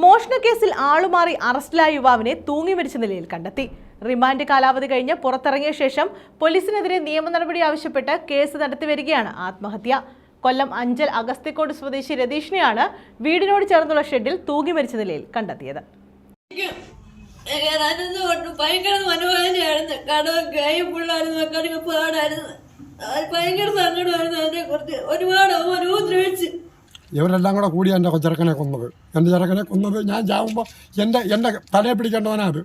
മോഷണക്കേസിൽ ആളുമാറി അറസ്റ്റിലായ യുവാവിനെ തൂങ്ങി മരിച്ച നിലയിൽ കണ്ടെത്തി. റിമാൻഡ് കാലാവധി കഴിഞ്ഞ് പുറത്തിറങ്ങിയ ശേഷം പോലീസിനെതിരെ നിയമ നടപടി ആവശ്യപ്പെട്ട് കേസ് നടത്തിവരികയാണ് ആത്മഹത്യ. കൊല്ലം അഞ്ചൽ അഗസ്തിക്കോട് സ്വദേശി രതീഷിനെയാണ് വീടിനോട് ചേർന്നുള്ള ഷെഡിൽ തൂങ്ങി മരിച്ച നിലയിൽ കണ്ടെത്തിയത്. ഭയങ്കര ഒരുപാട് ഉപദ്രവിച്ച്. ഇവരെല്ലാം കൂടെ കൂടി എന്റെ ചെറുക്കനെ കൊന്നത്. എന്റെ ചെറുക്കനെ കൊന്നത്. ഞാൻ ചാവുമ്പോൾ എന്റെ എന്റെ തലയെ പിടിക്കേണ്ടവനാണ്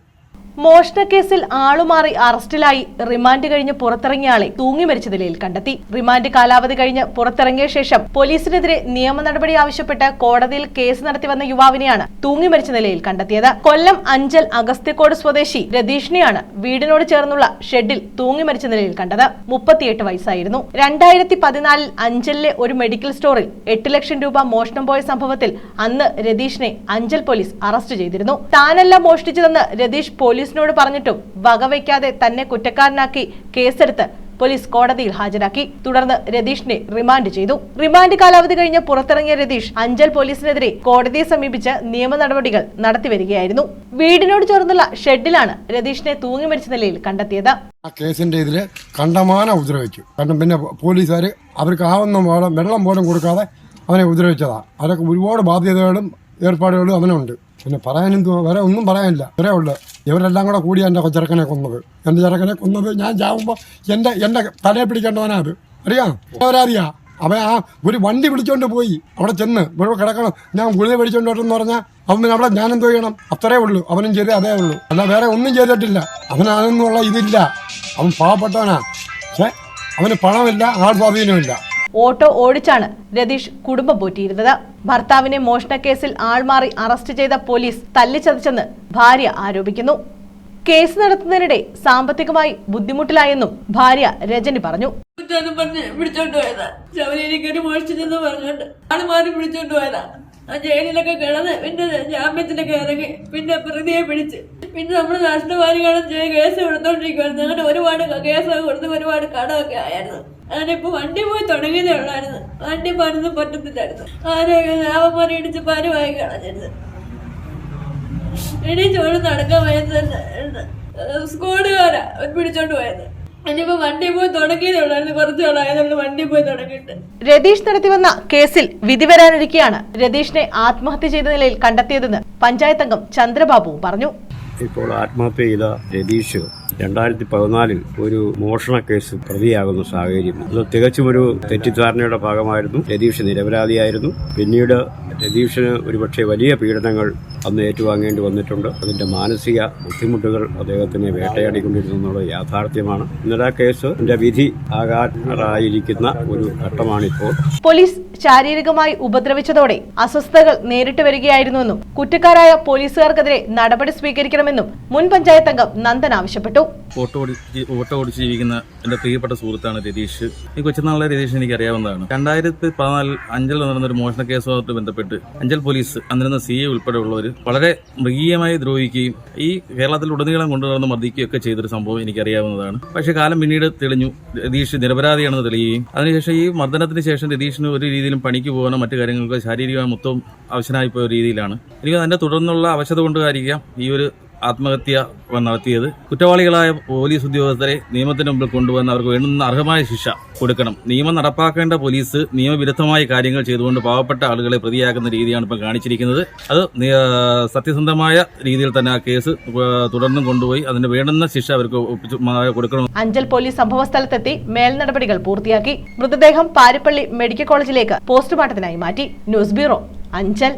മോഷണക്കേസിൽ ആളുമാറി അറസ്റ്റിലായി. റിമാൻഡ് കഴിഞ്ഞ് പുറത്തിറങ്ങിയ ആളെ തൂങ്ങി മരിച്ച നിലയിൽ കണ്ടെത്തി. റിമാൻഡ് കാലാവധി കഴിഞ്ഞ് പുറത്തിറങ്ങിയ ശേഷം പോലീസിനെതിരെ നിയമ നടപടി ആവശ്യപ്പെട്ട് കോടതിയിൽ കേസ് നടത്തി വന്ന യുവാവിനെയാണ് തൂങ്ങി മരിച്ച നിലയിൽ കണ്ടെത്തിയത്. കൊല്ലം അഞ്ചൽ അഗസ്ത്യക്കോട് സ്വദേശി രതീഷിനെയാണ് വീടിനോട് ചേർന്നുള്ള ഷെഡിൽ തൂങ്ങി മരിച്ച നിലയിൽ കണ്ടത്. മുപ്പത്തിയെട്ട് വയസ്സായിരുന്നു. രണ്ടായിരത്തി പതിനാലിൽ അഞ്ചലിലെ ഒരു മെഡിക്കൽ സ്റ്റോറിൽ എട്ട് ലക്ഷം രൂപ മോഷണം പോയ സംഭവത്തിൽ അന്ന് രതീഷിനെ അഞ്ചൽ പോലീസ് അറസ്റ്റ് ചെയ്തിരുന്നു. താനല്ല മോഷ്ടിച്ചതെന്ന് രതീഷ് പോലീസിനോട് പറഞ്ഞിട്ടും വകവയ്ക്കാതെ തന്നെ കുറ്റക്കാരനാക്കി കേസെടുത്ത് പോലീസ് കോടതിയിൽ ഹാജരാക്കി. തുടർന്ന് രതീഷിനെ റിമാൻഡ് ചെയ്തു. റിമാൻഡ് കാലാവധി കഴിഞ്ഞ് പുറത്തിറങ്ങിയ രതീഷ് അഞ്ചൽ പോലീസിനെതിരെ കോടതിയെ സമീപിച്ച് നിയമ നടപടികൾ നടത്തിവരികയായിരുന്നു വീടിനോട് ചേർന്നുള്ള ഷെഡിലാണ് രതീഷിനെ തൂങ്ങി മരിച്ച നിലയിൽ കണ്ടെത്തിയത്. ആ കേസിന്റെ ഇതിൽ കണ്ടമാനം ഉപദ്രവിച്ചു. കാരണം പിന്നെ പോലീസുകാർ അവർക്ക് ആവുന്ന പോലെ വെള്ളം പോലും കൊടുക്കാതെ അവനെ ഉപദ്രവിച്ചതാ. അവരൊക്കെ ഒരുപാട് ബാധ്യതകളും ഏർപ്പാടുകളും അവനുണ്ട്. പിന്നെ പറയാനും വേറെ ഒന്നും പറയാനില്ല. വേറെ ഉള്ളു. ഇവരെല്ലാം കൂടെ കൂടി എന്റെ ചെറുക്കനെ കൊന്നത്. എന്റെ ചെറുക്കനെ കൊന്നത് ഞാൻ ചാവുമ്പോൾ എന്റെ എന്റെ തലയെ പിടിക്കേണ്ടവനാ അത്. അറിയാം? അവരറിയാം? അവൻ ആ ഒരു വണ്ടി പിടിച്ചോണ്ട് പോയി. അവിടെ ചെന്ന് ഇവിടെ കിടക്കണം. ഞാൻ ഗുളിക പിടിച്ചോണ്ട് വരട്ടെന്ന് പറഞ്ഞാൽ അവൻ പിന്നെ അവിടെ ഞാൻ എന്തോ ചെയ്യണം? അത്രേ ഉള്ളൂ. അവനും ചെയ്തേ അതേ ഉള്ളൂ. അല്ല വേറെ ഒന്നും ചെയ്തിട്ടില്ല. അവൻ അതൊന്നുള്ള ഇതില്ല. അവൻ പാവപ്പെട്ടവനാ. പക്ഷേ അവന് പണമില്ല ആൾ സ്വാധീനമില്ല ഓട്ടോ ഓടിച്ചാണ് രതീഷ് കുടുംബം പോറ്റിയിരുന്നത് ഭർത്താവിനെ മോഷണക്കേസിൽ ആൾമാറി അറസ്റ്റ് ചെയ്ത പോലീസ് തല്ലിച്ചതച്ചെന്ന് ഭാര്യ ആരോപിക്കുന്നു. കേസ് നടത്തുന്നതിനിടെ സാമ്പത്തികമായി ബുദ്ധിമുട്ടിലായെന്നും ഭാര്യ രജനി പറഞ്ഞു. പിടിച്ചോണ്ട് പോയതാ. ജയിലിലൊക്കെ കിടന്ന് പിന്നെ ജാമ്യത്തിലൊക്കെ ഇറങ്ങി പിന്നെ പ്രതിയെ പിടിച്ച്. പിന്നെ നമ്മൾ നഷ്ടപരിഹാരം ചെയ്യാൻ കേസ് കൊടുത്തോണ്ടിരിക്കുവായിരുന്നു. അങ്ങനെ ഒരുപാട് കേസൊക്കെ കൊടുത്ത് ഒരുപാട് കടമൊക്കെ ആയിരുന്നു. അങ്ങനെ ഇപ്പൊ വണ്ടി പോയി തുടങ്ങിയതേ ഉള്ളായിരുന്നു. വണ്ടി പണിത് പറ്റത്തില്ലായിരുന്നു. ആരോഗ്യ ലാഭമാരി ഇടിച്ച് പരുവായി കളഞ്ഞിരുന്നു. എണീച്ചോട് നടക്കാൻ വയ്യാത്ത സ്കൂളുകാരാ പിടിച്ചോണ്ട് പോയത്. രതീഷ് നടത്തിവന്ന കേസിൽ വിധി വരാനിരിക്കെയാണ് രതീഷിനെ ആത്മഹത്യ ചെയ്ത നിലയിൽ കണ്ടെത്തിയതെന്ന് പഞ്ചായത്തംഗം അംഗം ചന്ദ്രബാബുവും പറഞ്ഞു. ഇപ്പോൾ ആത്മഹത്യ ചെയ്ത രതീഷ് രണ്ടായിരത്തി പതിനാലിൽ ഒരു മോഷണ കേസ് പ്രതിയാകുന്ന സാഹചര്യം. അത് തികച്ചും ഒരു തെറ്റിദ്ധാരണയുടെ ഭാഗമായിരുന്നു. രതീഷ് നിരപരാധിയായിരുന്നു. പിന്നീട് രതീഷിന് ഒരുപക്ഷെ വലിയ പീഡനങ്ങൾ അന്ന് ഏറ്റുവാങ്ങേണ്ടി വന്നിട്ടുണ്ട്. അതിന്റെ മാനസിക ബുദ്ധിമുട്ടുകൾ അദ്ദേഹത്തിനെ വേട്ടയാടിക്കൊണ്ടിരുന്നു എന്നുള്ളത് യാഥാർത്ഥ്യമാണ്. ഇന്നലെ ആ കേസ് വിധി ആകാറായിരിക്കുന്ന ഒരു ഘട്ടമാണിപ്പോൾ. പോലീസ് ശാരീരികമായി ഉപദ്രവിച്ചതോടെ അസ്വസ്ഥതകൾ നേരിട്ട് വരികയായിരുന്നുവെന്നും കുറ്റക്കാരായ പോലീസുകാർക്കെതിരെ നടപടി സ്വീകരിക്കണമെന്നും മുൻ പഞ്ചായത്ത് അംഗം നന്ദൻ ആവശ്യപ്പെട്ടു ഓട്ടോ ഓടിച്ച് ഓട്ടോ ഓടിച്ച് ജീവിക്കുന്ന എന്റെ പ്രിയപ്പെട്ട സുഹൃത്താണ് രതീഷ്. ഈ കൊച്ചുനാളിലെ രതീഷ് എനിക്ക് അറിയാവുന്നതാണ്. രണ്ടായിരത്തി പതിനാലിൽ അഞ്ചൽ നടന്ന ഒരു മോഷണ കേസുമായിട്ട് ബന്ധപ്പെട്ട് അഞ്ചൽ പോലീസ് അന്നിരുന്ന സി എ ഉൾപ്പെടെയുള്ളവർ വളരെ മൃഗീയമായി ദ്രോഹിക്കുകയും ഈ കേരളത്തിൽ ഉടനീളം കൊണ്ടുവന്ന് മർദ്ദിക്കുകയും ഒക്കെ ചെയ്തൊരു സംഭവം എനിക്കറിയാവുന്നതാണ്. പക്ഷേ കാലം പിന്നീട് തെളിഞ്ഞു. രതീഷ് നിരപരാധിയാണെന്ന് തെളിയുകയും അതിനുശേഷം ഈ മർദ്ദനത്തിന് ശേഷം രതീഷിന് ഒരു രീതിയിലും പണിക്ക് പോകാനോ മറ്റു കാര്യങ്ങൾക്കോ ശാരീരികമായ മൊത്തം അവശനായി പോയ രീതിയിലാണ്. എനിക്ക് അതിന്റെ തുടർന്നുള്ള അവശത കൊണ്ടുകാരിക്കാം. ഈ ഒരു ആത്മഹത്യ നടത്തിയത്. കുറ്റവാളികളായ പോലീസ് ഉദ്യോഗസ്ഥരെ നിയമത്തിന് മുമ്പിൽ കൊണ്ടുവന്ന് അവർക്ക് വേണ്ടുന്ന അർഹമായ ശിക്ഷ കൊടുക്കണം. നിയമം നടപ്പാക്കേണ്ട പോലീസ് നിയമവിരുദ്ധമായ കാര്യങ്ങൾ ചെയ്തുകൊണ്ട് പാവപ്പെട്ട ആളുകളെ പ്രതിയാക്കുന്ന രീതിയാണ് ഇപ്പോൾ കാണിച്ചിരിക്കുന്നത്. അത് സത്യസന്ധമായ രീതിയിൽ തന്നെ ആ കേസ് തുടർന്നും കൊണ്ടുപോയി അതിന് വേണ്ടുന്ന ശിക്ഷ അവർക്ക് കൊടുക്കണം. അഞ്ചൽ പോലീസ് സംഭവ സ്ഥലത്തെത്തി മേൽനടപടികൾ പൂർത്തിയാക്കി. മൃതദേഹം പാരിപ്പള്ളി മെഡിക്കൽ കോളേജിലേക്ക് പോസ്റ്റ്മോർട്ടത്തിനായി മാറ്റി. News bureau Anchal.